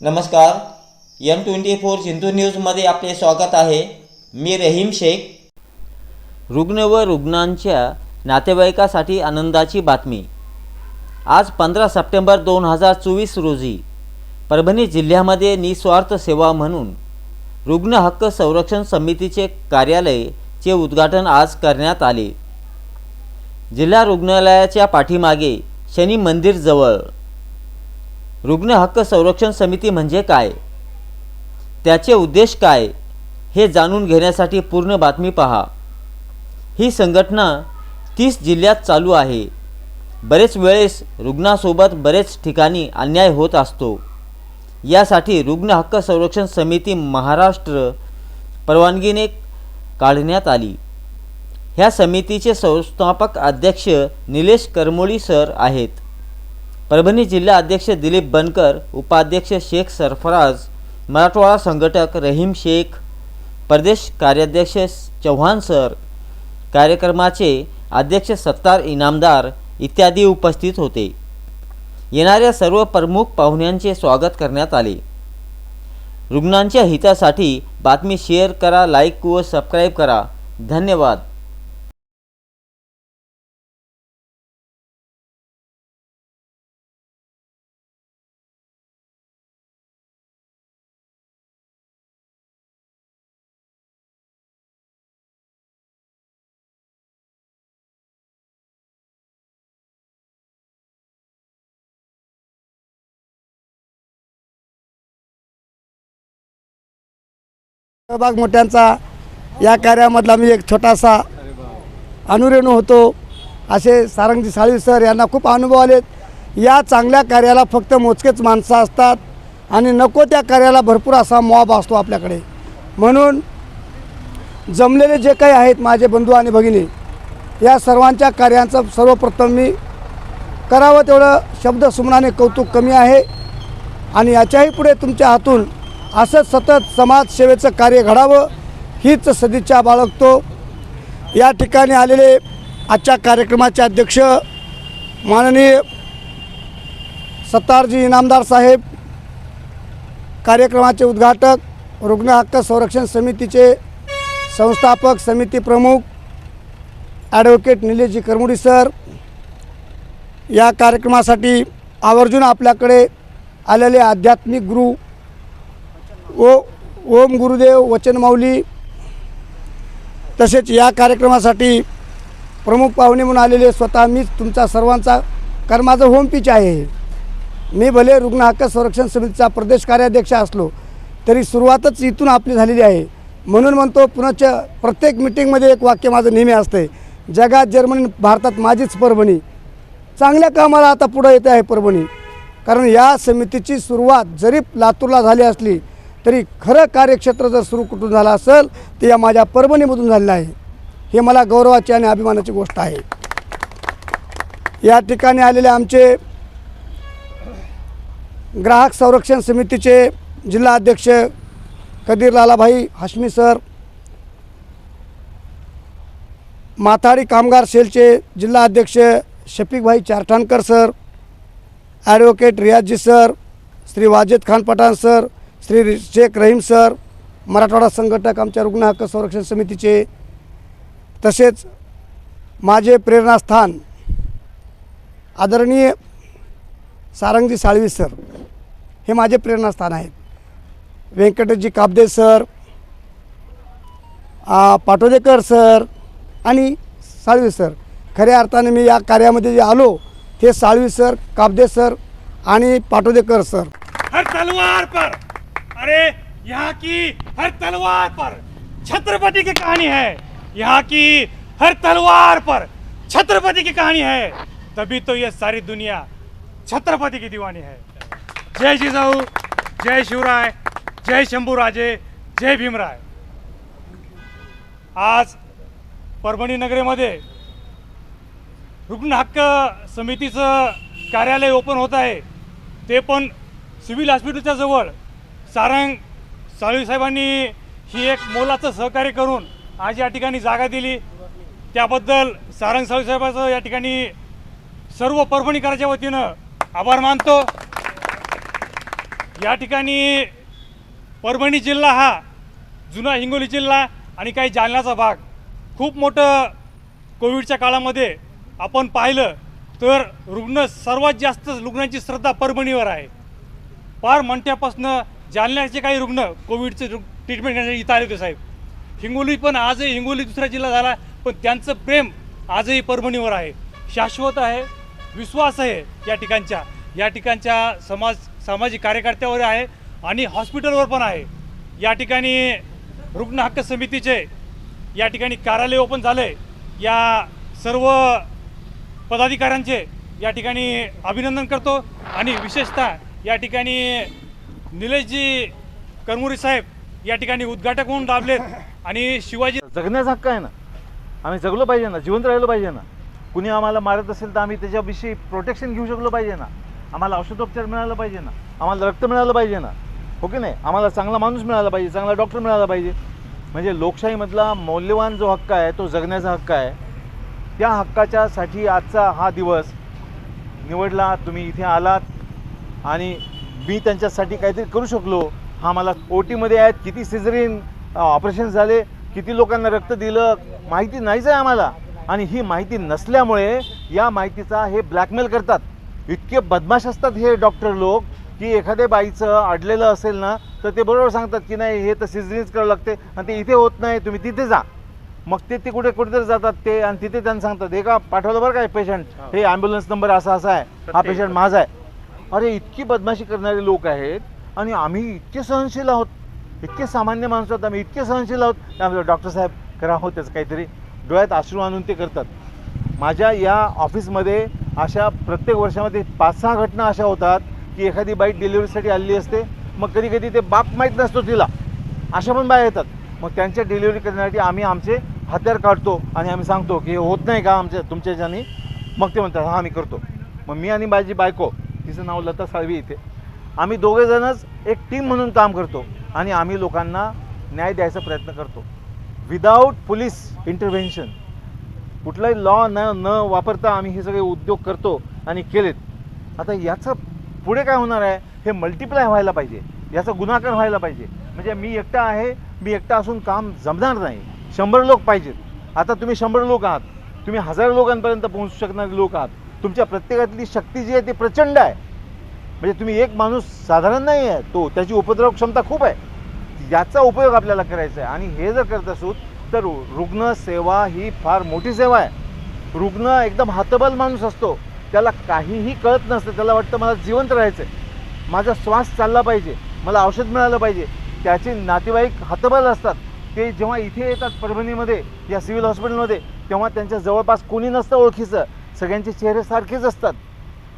नमस्कार M twenty four Sindhu न्यूजमध्ये आपले स्वागत आहे. मी रहीम शेख. रुग्ण व रुग्णांच्या नातेवाईकासाठी आनंदाची बातमी. आज पंधरा सप्टेंबर दोन हजार चोवीस रोजी परभणी जिल्ह्यामध्ये निस्वार्थ सेवा म्हणून रुग्ण हक्क संरक्षण समितीचे कार्यालयचे उद्घाटन आज करण्यात आले. जिल्हा रुग्णालयाच्या पाठीमागे शनी मंदिरजवळ रुग्ण हक्क संरक्षण समिती म्हणजे काय? त्याचे उद्देश काय? हे जाणून घेण्यासाठी पूर्ण बातमी पहा. ही संघटना तीस जिल्ह्यात चालू आहे. बरेच वेळेस रुग्णासोबत बरेच ठिकाणी अन्याय होत असतो. यासाठी रुग्ण हक्क संरक्षण समिती महाराष्ट्र परवानगीने काढण्यात आली. ह्या समितीचे संस्थापक अध्यक्ष निलेश करमोळी सर आहेत. परभणी जिल्हा अध्यक्ष दिलीप बनकर उपाध्यक्ष शेख सरफराज मराठवाडा संघटक रहीम शेख प्रदेश कार्याध्यक्ष चव्हाण सर कार्यक्रमाचे अध्यक्ष सत्तार इनामदार इत्यादी उपस्थित होते. येणाऱ्या सर्व प्रमुख पाहुण्यांचे स्वागत करण्यात आले. रुग्णांच्या हितासाठी बातमी शेअर करा लाईक व सबस्क्राईब करा. धन्यवाद. सहभाग मोठ्यांचा. या कार्यामधला मी एक छोटासा अनुरेणू होतो. असे सारंगजी साळवी सर यांना खूप अनुभव आलेत. या चांगल्या कार्याला फक्त मोजकेच माणसं असतात आणि नको त्या कार्याला भरपूर असा मॉब असतो आपल्याकडे. म्हणून जमलेले जे काही आहेत माझे बंधू आणि भगिनी या सर्वांच्या कार्यांचं सर्वप्रथम मी करावं तेवढं शब्द सुमनाने कौतुक कमी आहे. आणि याच्याही पुढे तुमच्या हातून असं सतत समाजसेवेचं कार्य घडावं हीच सदिच्छा बाळगतो. या ठिकाणी आलेले आजच्या कार्यक्रमाचे अध्यक्ष माननीय सत्तारजी इनामदार साहेब कार्यक्रमाचे उद्घाटक रुग्ण हक्क संरक्षण समितीचे संस्थापक समिती प्रमुख ॲडव्होकेट निलेशजी करमुडी सर या कार्यक्रमासाठी आवर्जून आपल्याकडे आलेले आध्यात्मिक गुरु ओ ओम गुरुदेव वचन माऊली. तसेच या कार्यक्रमासाठी प्रमुख पाहुणे म्हणून आलेले स्वतः मीच तुमचा सर्वांचा कारण माझं होम पिच आहे मी भले रुग्ण हक्क संरक्षण समितीचा प्रदेश कार्याध्यक्ष असलो तरी सुरुवातच इथून आपली झालेली आहे. म्हणून म्हणतो पुनश्च प्रत्येक मिटिंगमध्ये एक वाक्य माझं नेहमी असते जगात जर्मनी भारतात माझीच परभणी. चांगल्या कामाला आता पुढं येते आहे परभणी. कारण या समितीची सुरुवात जरी लातूरला झाली असली तरी खरं कार्यक्षेत्र जर सुरू कुठून झालं असेल ते या माझ्या परभणीमधून झालेलं आहे. हे मला गौरवाची आणि अभिमानाची गोष्ट आहे. या ठिकाणी आलेले आमचे ग्राहक संरक्षण समितीचे जिल्हा अध्यक्ष कदीर लालाभाई हाशमी सर माथाडी कामगार सेलचे जिल्हा अध्यक्ष Shafiqbhai Charthankar sir advocate Riyaji sir Shri Wajed Khan Pathan sir Shri Sheikh Rahim sir Marathwada संघटक आमच्या रुग्ण हक्क संरक्षण समितीचे तसेच माझे प्रेरणास्थान आदरणीय सारंगजी साळवी सर हे माझे प्रेरणास्थान आहेत. व्यंकटजी काबदे सर पाटोदेकर सर आणि साळवी सर. खऱ्या अर्थाने मी या कार्यामध्ये जे आलो ते साळवी सर काबदे सर आणि पाटोदेकर सर. हर तलवार पर! अरे यहाँ की हर तलवार पर छत्रपति की कहानी है। यहाँ की हर तलवार पर छत्रपति की कहानी है। तभी तो ये सारी दुनिया छत्रपति की दीवानी है। जय जिजाऊ जय शिवराय जय शंभूराजे जय भीमराय। आज परभणी नगरीमध्ये रुग्ण हक्क समितीचं कार्यालय ओपन होत आहे. ते पण सिव्हिल हॉस्पिटलच्या जवळ. सारंग साळवीसाहेबांनी ही एक मोलाचं सहकार्य करून आज या ठिकाणी जागा दिली. त्याबद्दल सारंग साळवीसाहेबाचं या ठिकाणी सर्व परभणीकराच्या वतीनं आभार मानतो. या ठिकाणी परभणी जिल्हा हा जुना हिंगोली जिल्हा आणि काही जालन्याचा भाग. खूप मोठं कोविडच्या काळामध्ये आपण पाहिलं तर रुग्ण सर्वात जास्त रुग्णांची श्रद्धा परभणीवर आहे. फार मंठ्यापासनं जालन्याचे काही रुग्ण कोविडचे रु- ट्रीटमेंट घेण्यासाठी इथं आले होते साहेब. हिंगोली पण आजही हिंगोली दुसरा जिल्हा झाला पण त्यांचं प्रेम आजही परभणीवर आहे. शाश्वत आहे विश्वास आहे या ठिकाणच्या. या ठिकाणच्या समाज सामाजिक कार्यकर्त्यावर आहे आणि हॉस्पिटलवर पण आहे. या ठिकाणी रुग्ण हक्क समितीचे या ठिकाणी कार्यालय ओपन झाले या सर्व पदाधिकाऱ्यांचे या ठिकाणी अभिनंदन करतो आणि विशेषतः या ठिकाणी निलेशजी करमुरी साहेब या ठिकाणी उद्घाटक म्हणून लाभलेत आणि शिवाजी जगण्याचा हक्क आहे ना? आम्ही जगलो पाहिजे ना? जिवंत राहिलो पाहिजे ना? कुणी आम्हाला मारत असेल तर आम्ही त्याच्याविषयी प्रोटेक्शन घेऊ शकलो पाहिजे ना? आम्हाला औषधोपचार मिळाला पाहिजे ना? आम्हाला रक्त मिळालं पाहिजे ना? हो की नाही? आम्हाला चांगला माणूस मिळाला पाहिजे चांगला डॉक्टर मिळाला पाहिजे. म्हणजे लोकशाहीमधला मौल्यवान जो हक्क आहे तो जगण्याचा हक्क आहे. त्या हक्काच्यासाठी आजचा हा दिवस निवडला तुम्ही इथे आलात. आणि मी त्यांच्यासाठी काहीतरी करू शकलो. हा मला ओ टीमध्ये आहेत किती सिझरीन ऑपरेशन झाले किती लोकांना रक्त दिलं माहिती नाहीच आहे आम्हाला. आणि ही माहिती नसल्यामुळे या माहितीचा हे ब्लॅकमेल करतात. इतके बदमाश असतात हे डॉक्टर लोक की एखाद्या बाईचं अडलेलं असेल ना तर ते बरोबर सांगतात की नाही हे तर सिझरीनच करावं लागते आणि ते इथे होत नाही तुम्ही तिथे जा. मग ते ते कुठे कुठेतरी जातात ते आणि तिथे त्यांना सांगतात हे का पाठवलं बरं काय पेशंट हे. ॲम्ब्युलन्स नंबर असा असा आहे. हा पेशंट माझा आहे. अरे इतकी बदमाशी करणारे लोक आहेत आणि आम्ही इतके सहनशील आहोत. इतके सामान्य माणसं आहोत आम्ही इतके सहनशील आहोत. त्यामुळे डॉक्टर साहेब करा हो त्याचं काहीतरी. डोळ्यात अश्रू आणून ते करतात. माझ्या या ऑफिसमध्ये अशा प्रत्येक वर्षामध्ये पाच सहा घटना अशा होतात की एखादी बाई डिलिव्हरीसाठी आलेली असते मग कधी कधी ते बाप माहीत नसतो तिला. अशा पण बाया येतात. मग त्यांच्या डिलिव्हरी करण्यासाठी आम्ही आमचे हत्यार काढतो आणि आम्ही सांगतो की हे होत नाही का आमच्या तुमच्या ह्याच्यानी मग ते म्हणतात हां आम्ही करतो. मग मी आणि माझी बायको तिचं नाव लता साळवी इथे. आम्ही दोघेजणच एक टीम म्हणून काम करतो आणि आम्ही लोकांना न्याय द्यायचा प्रयत्न करतो. विदाऊट पोलीस इंटरव्हेन्शन कुठलाही लॉ न न वापरता आम्ही हे सगळे उद्योग करतो आणि केलेत. आता याचं पुढे काय होणार आहे? हे मल्टिप्लाय व्हायला पाहिजे. याचा गुणाकार व्हायला पाहिजे. म्हणजे मी एकटा आहे मी एकटा असून काम जमणार नाही. शंभर लोक पाहिजेत. आता तुम्ही शंभर लोक आहात. तुम्ही हजार लोकांपर्यंत पोहोचू शकणारे लोक आहात. तुमच्या प्रत्येकातली शक्ती जी आहे ती प्रचंड आहे. म्हणजे तुम्ही एक माणूस साधारण नाही आहे तो त्याची उपद्रव क्षमता खूप आहे. याचा उपयोग आपल्याला करायचा आहे. आणि हे जर करत असू तर रुग्ण सेवा ही फार मोठी सेवा आहे. रुग्ण एकदम हातबल माणूस असतो. त्याला काहीही कळत नसतं. त्याला वाटतं मला जिवंत राहायचं आहे. माझा श्वास चालला पाहिजे. मला औषध मिळालं पाहिजे. त्याचे नातेवाईक हातबल असतात. ते जेव्हा इथे येतात परभणीमध्ये या सिव्हिल हॉस्पिटलमध्ये तेव्हा त्यांच्या जवळपास कोणी नसतं ओळखीचं. सगळ्यांचे चेहरे सारखेच असतात.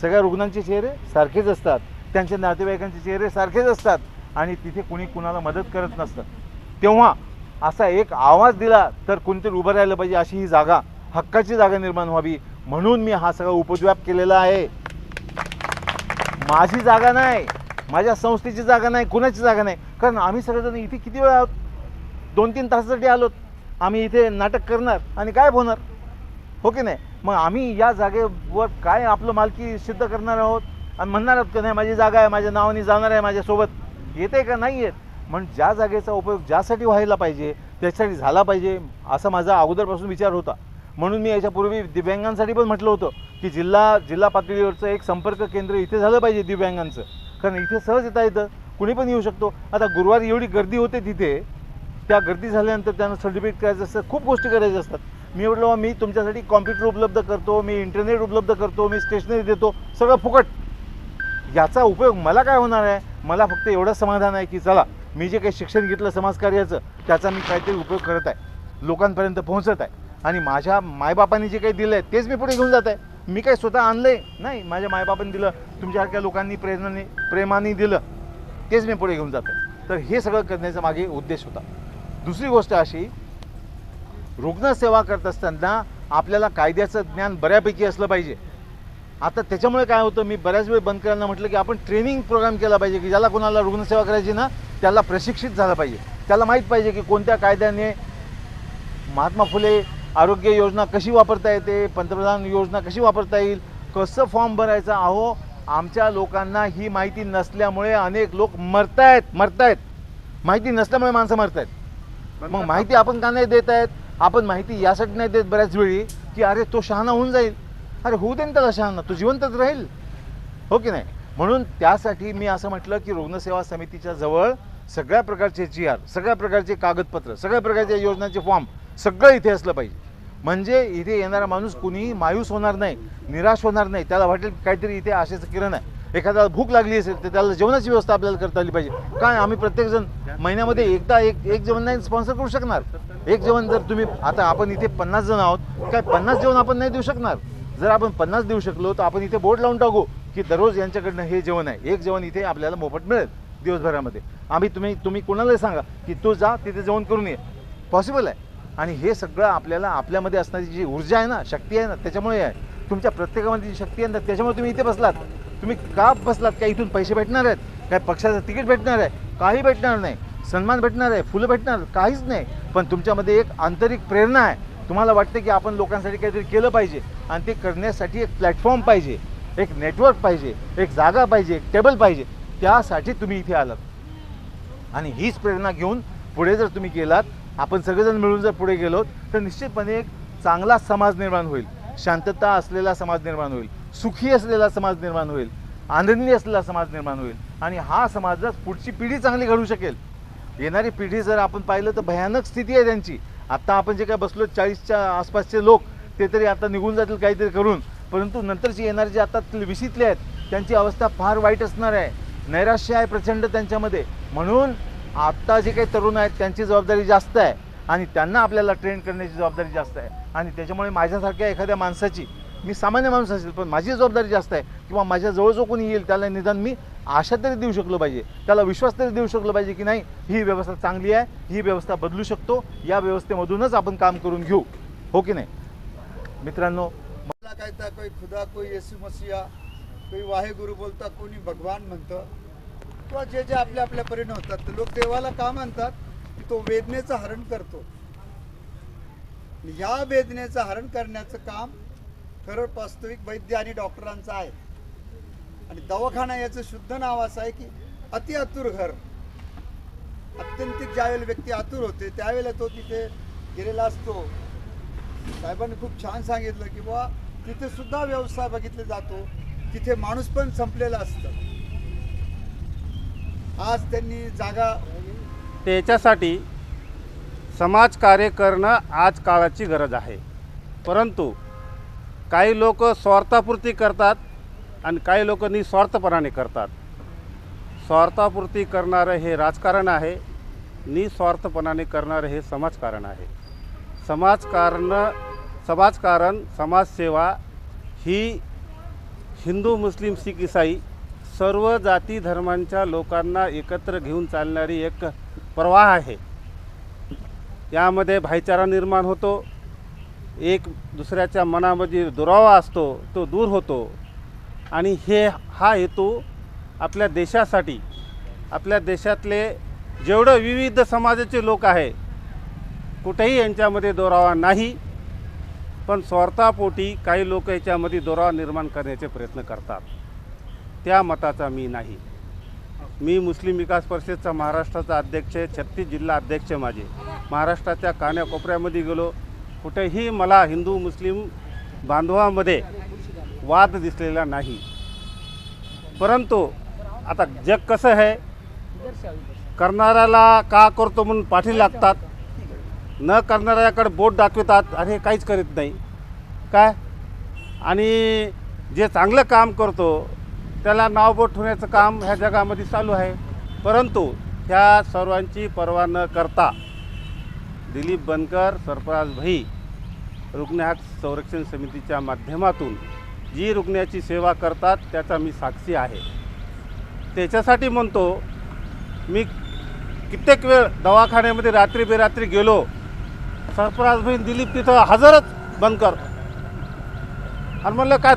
सगळ्या रुग्णांचे चेहरे सारखेच असतात. त्यांच्या नातेवाईकांचे चेहरे सारखेच असतात. आणि तिथे कुणी कुणाला मदत करत नसतं. तेव्हा असा एक आवाज दिला तर कोणतरी उभं राहिलं पाहिजे अशी ही जागा हक्काची जागा निर्माण व्हावी. म्हणून मी हा सगळा उपद्व्याप केलेला आहे. माझी जागा नाही. माझ्या संस्थेची जागा नाही. कुणाची जागा नाही. कारण आम्ही सगळेजण इथे किती वेळा आहोत? दोन तीन तासासाठी आलोत. आम्ही इथे नाटक करणार आणि काय होणार? हो की नाही? मग आम्ही या जागेवर काय आपलं मालकी सिद्ध करणार आहोत? आणि म्हणणार आहोत का नाही माझी जागा आहे माझ्या नावाने जाणार आहे माझ्यासोबत. येते का? नाही येत. म्हणून ज्या जागेचा उपयोग ज्यासाठी व्हायला पाहिजे त्याच्यासाठी झाला पाहिजे असा माझा अगोदरपासून विचार होता. म्हणून मी याच्यापूर्वी दिव्यांगांसाठी पण म्हटलं होतं की जिल्हा जिल्हा पातळीवरचं एक संपर्क केंद्र इथे झालं पाहिजे दिव्यांगांचं. कारण इथे सहज येता येतं. कुणी पण येऊ शकतो. आता गुरुवारी एवढी गर्दी होते तिथे. त्या गर्दी झाल्यानंतर त्यांना सर्टिफिकेट करायचं असतं. खूप गोष्टी करायच्या असतात. मी म्हटलं "बा, मी तुमच्यासाठी कॉम्प्युटर उपलब्ध करतो मी इंटरनेट उपलब्ध करतो मी स्टेशनरी देतो सगळं फुकट. याचा उपयोग मला काय होणार आहे? मला फक्त एवढं समाधान आहे की चला मी जे काही शिक्षण घेतलं समाजकार्याचं त्याचा मी काहीतरी उपयोग करत आहे. लोकांपर्यंत पोहोचत आहे. आणि माझ्या मायबापांनी जे काही दिलं आहे तेच मी पुढे घेऊन जात आहे. मी काही स्वतः आणलं आहे नाही. माझ्या मायबापांनी दिलं तुमच्यासारख्या लोकांनी प्रेरणाने प्रेमाने दिलं तेच मी पुढे घेऊन जातो तर हे सगळं करण्याचा मागे उद्देश होता. दुसरी गोष्ट अशी रुग्णसेवा करत असताना आपल्याला कायद्याचं ज्ञान बऱ्यापैकी असलं पाहिजे. आता त्याच्यामुळे काय होतं मी बऱ्याच वेळ बंद करायला म्हटलं की आपण ट्रेनिंग प्रोग्राम केला पाहिजे की ज्याला कोणाला रुग्णसेवा करायची ना त्याला प्रशिक्षित झालं पाहिजे. त्याला माहीत पाहिजे की कोणत्या कायद्याने महात्मा फुले आरोग्य योजना कशी वापरता येते पंतप्रधान योजना कशी वापरता येईल कसं फॉर्म भरायचा? अहो आमच्या लोकांना ही माहिती नसल्यामुळे अनेक लोक मरतायत मरतायत. माहिती नसल्यामुळे माणसं मरतायत. मग माहिती आपण का नाही देत आहेत आपण माहिती यासाठी नाही देत बऱ्याच वेळी की अरे तो शहाणा होऊन जाईल. अरे होऊ दे ना त्याला शहाणा तो जिवंतच राहील. हो की नाही? म्हणून त्यासाठी मी असं म्हटलं की रुग्णसेवा समितीच्या जवळ सगळ्या प्रकारचे जी आर सगळ्या प्रकारचे कागदपत्र सगळ्या प्रकारच्या योजनांचे फॉर्म सगळं इथे असलं पाहिजे. म्हणजे इथे येणारा माणूस कुणीही मायूस होणार नाही निराश होणार नाही. त्याला वाटेल काहीतरी इथे आशेचं किरण आहे. एखाद्याला भूक लागली असेल तर त्याला जेवणाची व्यवस्था आपल्याला करता आली पाहिजे. काय आम्ही प्रत्येकजण महिन्यामध्ये एकदा एक एक जेवण नाही स्पॉन्सर करू शकणार? एक जेवण जर तुम्ही आता आपण इथे पन्नास जण आहोत काय पन्नास जेवण आपण नाही देऊ शकणार? जर आपण पन्नास देऊ शकलो तर आपण इथे बोर्ड लावून टाकू की दररोज यांच्याकडनं हे जेवण आहे. एक जेवण इथे आपल्याला मोफत मिळेल दिवसभरामध्ये. आम्ही तुम्ही तुम्ही कोणालाही सांगा की तू जा तिथे जेवण करून ये. पॉसिबल आहे. आणि हे सगळं आपल्याला आपल्यामध्ये असणारी जी ऊर्जा आहे ना शक्ती आहे ना त्याच्यामुळे आहे. तुमच्या प्रत्येकामध्ये जी शक्ती आहे ना त्याच्यामुळे तुम्ही इथे बसलात. तुम्ही का बसलात? काय इथून पैसे भेटणार आहेत? काय पक्षाचं तिकीट भेटणार आहे? काही भेटणार नाही. सन्मान भेटणार आहे फुलं भेटणार काहीच नाही. पण तुमच्यामध्ये एक आंतरिक प्रेरणा आहे. तुम्हाला वाटते की आपण लोकांसाठी काहीतरी केलं पाहिजे आणि ते करण्यासाठी एक प्लॅटफॉर्म पाहिजे एक नेटवर्क पाहिजे एक जागा पाहिजे एक टेबल पाहिजे. त्यासाठी तुम्ही इथे आलात. आणि हीच प्रेरणा घेऊन पुढे जर तुम्ही गेलात आपण सगळेजण मिळून जर पुढे गेलो तर निश्चितपणे एक चांगला समाज निर्माण होईल. शांतता असलेला समाज निर्माण होईल. सुखी असलेला समाज निर्माण होईल. आनंदी असलेला समाज निर्माण होईल. आणि हा समाजात पुढची पिढी चांगली घडू शकेल येणारी पिढी जर आपण पाहिलं तर भयानक स्थिती आहे त्यांची. आत्ता आपण जे काय बसलो चाळीसच्या आसपासचे लोक ते तरी आता निघून जातील काहीतरी करून. परंतु नंतरची येणारे जे आता विशीतले आहेत त्यांची अवस्था फार वाईट असणार आहे. नैराश्य आहे प्रचंड त्यांच्यामध्ये. म्हणून आत्ता जे काही तरुण आहेत त्यांची जबाबदारी जास्त आहे. आणि त्यांना आपल्याला ट्रेन करण्याची जबाबदारी जास्त आहे. आणि त्याच्यामुळे माझ्यासारख्या एखाद्या माणसाची मी सामान्य माणूस असेल पण माझी जबाबदारी जास्त आहे. किंवा माझ्याजवळ जो कोणी येईल त्याला निदान मी आशा तरी देऊ शकलो पाहिजे. त्याला विश्वास तरी देऊ शकलो पाहिजे की नाही ही व्यवस्था चांगली आहे ही व्यवस्था बदलू शकतो. या व्यवस्थेमधूनच आपण काम करून घेऊ. हो की नाही? मित्रांनो मला काय तर कोई खुदा कोई येसू मसिया कोई वाहेगुरु बोलतात कोणी भगवान म्हणतं. किंवा जे जे आपल्या आपल्या परिणाम होतात ते लोक देवाला का म्हणतात की तो वेदनेचं हरण करतो. या वेदनेचं हरण करण्याचं काम खरं वास्तविक वैद्य आणि डॉक्टरांचं आहे. आणि दवाखाना याचं शुद्ध नाव असं आहे की अति आतुर घर. अत्यंतिक ज्यावेळेला व्यक्ती आतुर होते. त्यावेळेला तो तिथे गेलेला असतो. साहेबांनी खूप छान सांगितलं की बाबा तिथे सुद्धा व्यवसाय बघितले जातो. तिथे माणूस पण संपलेला असतं. आज त्यांनी जागा त्याच्यासाठी समाजकार्य करणं आज काळाची गरज आहे. परंतु काही लोक स्वार्थापुरती करतात आणि काही लोक निस्वार्थपणाने करतात. स्वार्थापुरती करणारं हे राजकारण आहे निस्वार्थपणाने करणारं हे समाजकारण आहे. समाजकारण समाजकारण समाजसेवा ही हिंदू मुस्लिम शीख इसाई सर्व जाती धर्मांच्या लोकांना एकत्र घेऊन चालणारी एक प्रवाह आहे. यामध्ये भाईचारा निर्माण होतो. एक दुसऱ्याच्या मनामध्ये दुरावा असतो तो दूर होतो. आणि हे हा हेतू आपल्या देशासाठी आपल्या देशातले जेवढं विविध समाजाचे लोक आहे कुठेही यांच्यामध्ये दोरावा नाही पण स्वार्थापोटी काही लोक याच्यामध्ये दोरावा निर्माण करण्याचे प्रयत्न करतात. त्या मताचा मी नाही. मी मुस्लिम विकास परिषदचा महाराष्ट्राचा अध्यक्ष आहे छत्तीस जिल्हा अध्यक्ष माझे. महाराष्ट्राच्या कान्याकोपऱ्यामध्ये गेलो कुठेही मला हिंदू मुस्लिम बांधवामध्ये वाद दिसलेला नाही. परंतु आता जग कसं आहे? करणाऱ्याला का करतो म्हणून पाठी लागतात? न करणाऱ्याकडे बोट दाखवितात आणि हे काहीच करीत नाही. काय? आणि जे चांगलं काम करतो त्याला नावबोट ठेवण्याचं काम ह्या जगामध्ये चालू आहे. परंतु ह्या सर्वांची पर्वा न करता दिलीप बनकर सरफराज भाई रुग्णात संरक्षण समितीच्या माध्यमातून जी रुग्णाची सेवा करतात त्याचा मी साक्षी आहे. त्याच्यासाठी म्हणतो मी कित्येक वेळ दवाखान्यामध्ये रात्री बेरात्री गेलो. सरफराज भाई दिलीप तिथं हजरच बंद कर. आणि म्हणलं काय